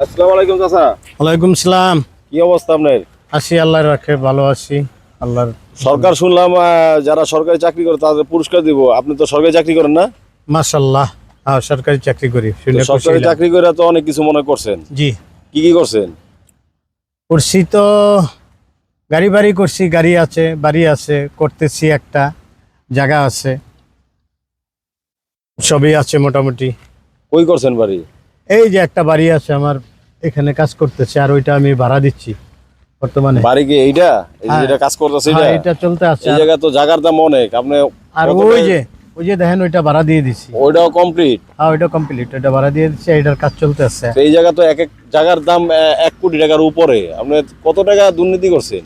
আসসালামু আলাইকুম চাচা। ওয়ালাইকুম সালাম। কি অবস্থা আপনার? আছি আল্লাহর রাখে ভালো আছি। আল্লাহর সরকার শুনলাম যারা সরকারি চাকরি করে তাদের পুরস্কার দিব। আপনি তো সরকারি চাকরি করেন না? মাশাল্লাহ হ্যাঁ সরকারি চাকরি করি সরকারি চাকরি করে তো অনেক কিছু মনে করছেন। জি। কি কি করছেন? করছি তো গাড়ি বাড়ি করছি গাড়ি আছে বাড়ি আছে করতেছি একটা জায়গা আছে। সবই আছে মোটামুটি। কই করছেন বাড়ি? এই যে একটা বাড়ি আছে আমার এখানে কাজ করতেছে আর ওইটা আমি ভাড়া দিচ্ছি বর্তমানে। বাড়ি কি এইটা? এই যে হ্যাঁ। যেটা কাজ করতেছে হ্যাঁ, এটা এটা চলতে আছে। এই জায়গা তো জায়গার দাম অনেক। আপনি আর ওই যে ওই যে দেখেন ওইটা ভাড়া দিয়ে দিছি। ওইটাও কমপ্লিট হ্যাঁ ওইটা কমপ্লিট ওইটা ভাড়া দিয়ে দিচ্ছি এটার কাজ চলতে আছে। এই জায়গা তো এক এক জায়গার দাম এক কোটি টাকার উপরে। আপনি কত টাকা দুর্নীতি করছেন?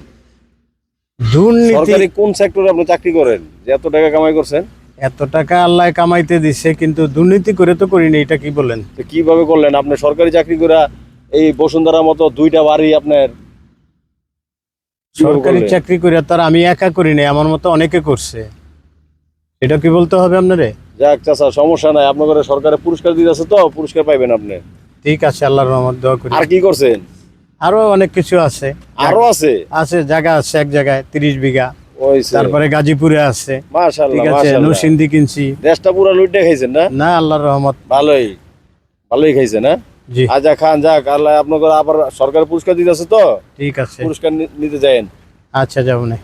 দুর্নীতি সরকারি কোন সেক্টরে আপনি চাকরি করেন যে এত টাকা কামাই করছেন? এত টাকা আল্লাহ কামাইতে দিছে কিন্তু দুর্নীতি করে তো করিনি এটা কি বলেন? কীভাবে করলেন? আপনি সরকারি চাকরি করে এই বসুন্ধরার মতো দুইটা বাড়ি আপনার সরকারি চাকরি করে তার আমি একা করি নাই আমার মতো অনেকে করছে। এটা কি বলতে হবে আপনারে? যাক চাচা সমস্যা নাই আপনার ঘরে সরকারের পুরস্কার দিতেছে তো পুরস্কার পাইবেন আপনি। ঠিক আছে আল্লাহর রহমত দোয়া করি। আর কি করছেন? আরও অনেক কিছু আছে। আরও আছে? আছে জায়গা আছে এক জায়গায় তিরিশ বিঘা। তারপরে গাজীপুরে আছে। ঠিক আছে নরসিংদী কিনছি। দেশটা পুরো লুটে খাইছেন না? না আল্লাহর রহমত। ভালোই ভালোই খাইছেন না? জি। আজা খান যাক আল্লাহ আপনার আবার সরকার পুরস্কার দিতেছে তো? ঠিক আছে। পুরস্কার নিতে যায়েন। আচ্ছা যাব না।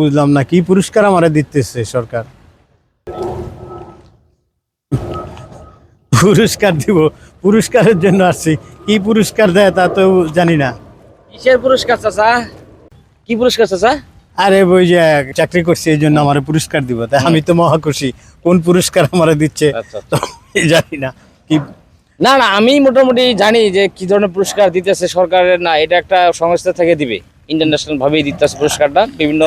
বুঝলাম না কি পুরস্কার আমারে দিতেছে সরকার? পুরস্কার দিব পুরস্কারের জন্য আসছি। কি পুরস্কার দেয় তা তো জানি না। কিসের পুরস্কার চাচা? কি পুরস্কার চাচা? আরে ওই যে চাকরি করছি এই জন্য আমার পুরস্কার দিব। তাই আমি তো মহা খুশি। কোন পুরস্কার আমারে দিচ্ছে আচ্ছা জানি না। কি না না আমি মোটামুটি জানি যে কি ধরনের পুরস্কার দিতেছে সরকারের। না এটা একটা সংস্থা থেকে দিবে। ইন্টারন্যাশনাল ভাবেই দিতেছে পুরস্কারটা। বিভিন্ন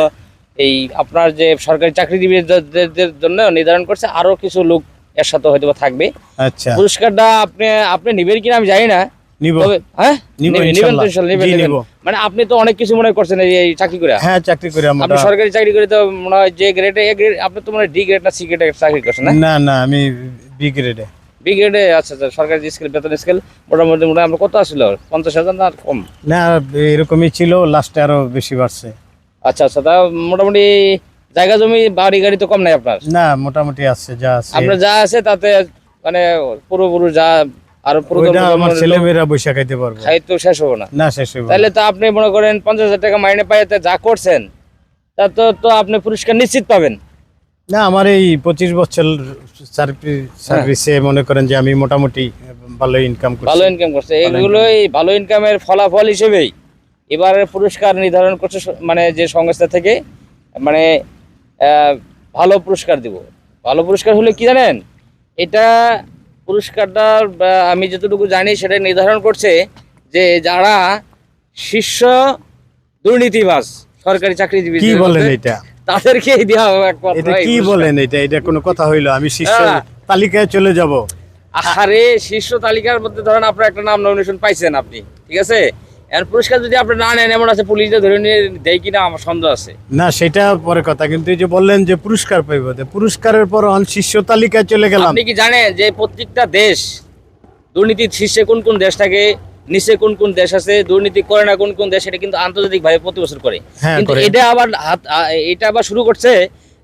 এই আপনার যে সরকারি চাকরি চাকরিজীবীদের জন্য নির্ধারণ করছে আরও কিছু লোক এর সাথে হয়তো থাকবে। আচ্ছা। পুরস্কারটা আপনি আপনি নিবেন কিনা আমি জানি না। নিব। হ্যাঁ? নিবেন- নিবেন তো ইনশাল্লাহ। ইনশাল্লাহ, নিবেন, জি, নিবেন। নিব। মানে আপনি তো অনেক কিছু মনে করছেন এই এই চাকরি করে। হ্যাঁ চাকরি করে আপনি সরকারি চাকরি করে তো মনে হয় যে গ্রেডে এ গ্রেড আপনি তো মনে ডি গ্রেড না সি গ্রেডে চাকরি করছেন না? না না আমি বি গ্রেডে বি গ্রেডে আচ্ছা আচ্ছা সরকারি যে স্কেল বেতন স্কেল মোটামুটি মোটামুটি আপনার কত আসছিল পঞ্চাশ হাজার না কম? না এরকমই ছিল লাস্টে আরও বেশি বাড়ছে। আচ্ছা আচ্ছা তা মোটামুটি জায়গা জমি বাড়ি গাড়ি তো কম নাই আপনার? না মোটামুটি আছে যা আছে। আপনার যা আছে তাতে মানে পূর্বপুরুষ যা আর ওইটা আমার ছেলে মেয়েরা বৈশা খাইতে পারব। শেষ হব না। না শেষ হইব তাহলে তো আপনি মনে করেন পঞ্চাশ হাজার টাকা মাইনে পাইতে যা করছেন তা তো তো আপনি পুরস্কার নিশ্চিত পাবেন। না আমার এই পঁচিশ বছর সার্ভিসে মনে করেন যে আমি মোটামুটি ভালো ইনকাম। ভালো ইনকাম করছে। এগুলোই ভালো ইনকামের ফলাফল হিসেবেই এবারের পুরস্কার নির্ধারণ করছে মানে যে সংস্থা থেকে মানে ভালো পুরস্কার দিব। ভালো পুরস্কার হলে কি জানেন? এটা পুরস্কারটা আমি যতটুকু জানি সেটা নির্ধারণ করছে যে যারা শীর্ষ দুর্নীতিবাজ সরকারি চাকরিজীবী কি বলেন এটা? তাদেরকে দেওয়া হবে এটা কি বলেন এটা? এটা কোনো কথা হইল? আমি শীর্ষ। তালিকায় চলে যাব। আরে শীর্ষ তালিকার মধ্যে ধরেন আপনার একটা নাম নমিনেশন পাইছেন আপনি ঠিক আছে? এর পুরস্কার যদি আপনি না নেন এমন আছে পুলিশ ধরে নিয়ে দেয় কিনা আমার সন্দেহ আছে। না সেটা পরে কথা কিন্তু এই যে বললেন যে পুরস্কার পাইব পুরস্কারের পর শীর্ষ তালিকায় চলে গেলাম। আপনি কি জানেন যে প্রত্যেকটা দেশ দুর্নীতির শীর্ষে কোন কোন দেশ থাকে নিচে কোন কোন দেশ আছে দুর্নীতি করে না কোন কোন দেশ এটা কিন্তু আন্তর্জাতিক ভাবে প্রতি বছর করে। হ্যাঁ, কিন্তু এটা আবার হাত এটা আবার শুরু করছে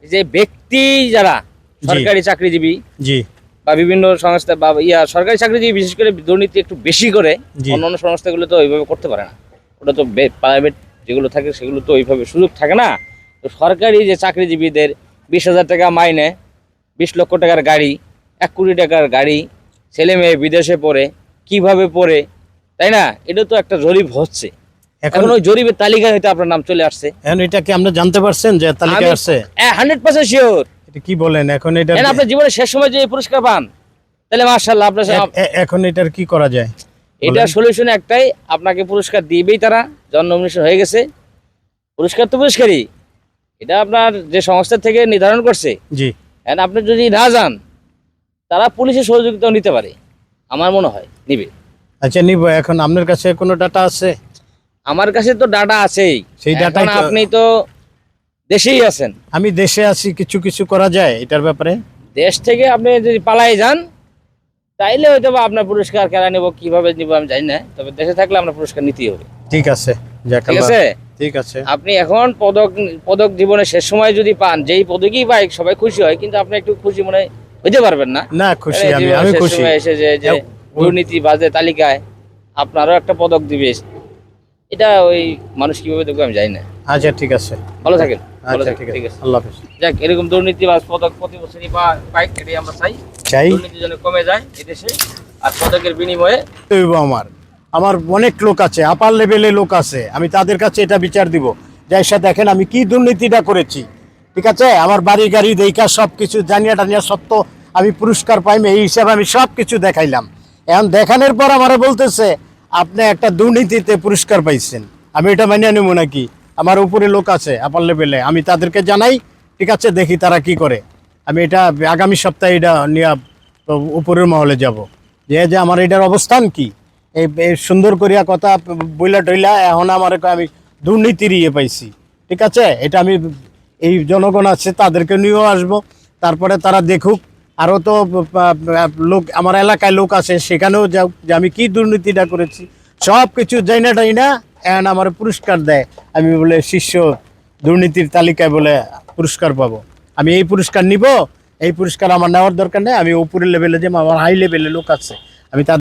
যে ব্যক্তি যারা সরকারি চাকরিজীবী জি। বা বিভিন্ন সংস্থা বা ইয়া সরকারি চাকরিজীবী বিশেষ করে দুর্নীতি একটু বেশি করে অন্যান্য সংস্থাগুলো তো ওইভাবে করতে পারে না। ওটা তো প্রাইভেট যেগুলো থাকে সেগুলো তো ওইভাবে সুযোগ থাকে না। তো সরকারি যে চাকরিজীবীদের বিশ হাজার টাকা মাইনে বিশ লক্ষ টাকার গাড়ি এক কোটি টাকার গাড়ি ছেলে মেয়ে বিদেশে পড়ে কীভাবে পড়ে তাই না? এটা তো একটা জরিপ হচ্ছে। এখন ওই জরিপের তালিকা হয়তো আপনার নাম চলে আসছে। এখন এটা কি আপনি জানতে পারছেন যে তালিকায় আমি- আছে হান্ড্রেড পার্সেন্ট শিওর কি বলেন? এখন এটা আপনার জীবনের শেষ সময় যে পুরস্কার পান তাহলে মার্শাল্লাহ আপনার এখন এটার কি করা যায়? এটা সলিউশন একটাই আপনাকে পুরস্কার দিবেই তারা নমিনেশন হয়ে গেছে। পুরস্কার তো পুরস্কারই। এটা আপনার যে সংস্থা থেকে নির্ধারণ করছে। জি। And আপনি যদি না যান তারা পুলিশের সহযোগিতা নিতে পারে। আমার মনে হয় নিবে। আচ্ছা নিব। এখন আপনার কাছে কোনো ডাটা আছে? আমার কাছে তো ডাটা আছেই। সেই ডাটা আপনি তো দেশেই আছেন? আমি দেশে আছি কিছু কিছু করা যায় এটার ব্যাপারে। দেশ থেকে আপনি যদি পালাই যান তাইলে হয়তো বা আপনার পুরস্কার কেনা নেব কীভাবে নিবো আমি জানি না। তবে দেশে থাকলে আমরা পুরস্কার নিতেই হবে। ঠিক আছে ঠিক আছে? ঠিক আছে। আপনি এখন পদক পদক জীবনের শেষ সময় যদি পান যেই পদকই পাই সবাই খুশি হয় কিন্তু আপনি একটু খুশি মনে হয় হইতে পারবেন না। না খুশি আমি আমি খুশি। সময় এসে যে যে দুর্নীতি বাজে তালিকায় আপনারও একটা পদক দিবে। এটা ওই মানুষ কীভাবে দেখবে আমি জানি না। আচ্ছা ঠিক আছে। ভালো থাকেন ভালো আচ্ছা থাকেন ঠিক ঠিক আছে। আছে আল্লাহ হাফেজ। যাক এরকম দুর্নীতিবাজ পদক প্রতি বছরই পা পাই এটাই আমরা চাই। চাই। দুর্নীতি যেন কমে যায় এদেশে আর পদকের বিনিময়ে আমার। আমার অনেক লোক আছে আপার লেভেলে লোক আছে আমি তাদের কাছে এটা বিচার দিব। যে এসে দেখেন আমি কি দুর্নীতিটা করেছি। ঠিক আছে? আমার বাড়ি গাড়ি দেখা সব কিছু জানিয়া টানিয়া সত্য আমি পুরস্কার পাইম এই হিসাবে আমি সব কিছু দেখাইলাম। এখন দেখানোর পর আমারে বলতেছে আপনি একটা দুর্নীতিতে পুরস্কার পাইছেন। আমি এটা মানিয়ে নেব নাকি? আমার উপরে লোক আছে আপার লেভেলে আমি তাদেরকে জানাই, ঠিক আছে, দেখি তারা কি করে। আমি এটা আগামী সপ্তাহে এটা নিয়ে উপরের মহলে যাব। যে যে আমার এটার অবস্থান কি? এই সুন্দর করিয়া কথা বইলা টইলা, এখন আমার আমি দুর্নীতির ইয়ে পাইছি। ঠিক আছে? এটা আমি, এই জনগণ আছে, তাদেরকে নিয়েও আসব। তারপরে তারা দেখুক। আরও তো, লোক, আমার এলাকায় লোক আছে, সেখানেও যাও, যে আমি কি দুর্নীতিটা করেছি। সব কিছু যাই না টাই না এখন আমার পুরস্কার দেয়, আমি বলে শিষ্য দুর্নীতির তালিকায় বলে পুরস্কার পাব। আমি এই পুরস্কার নিব, এই পুরস্কার আমার নেওয়ার দরকার নেই, আমি উপরের লেভেলে যে আমার হাই লেভেলে লোক আছে, আমি তাদের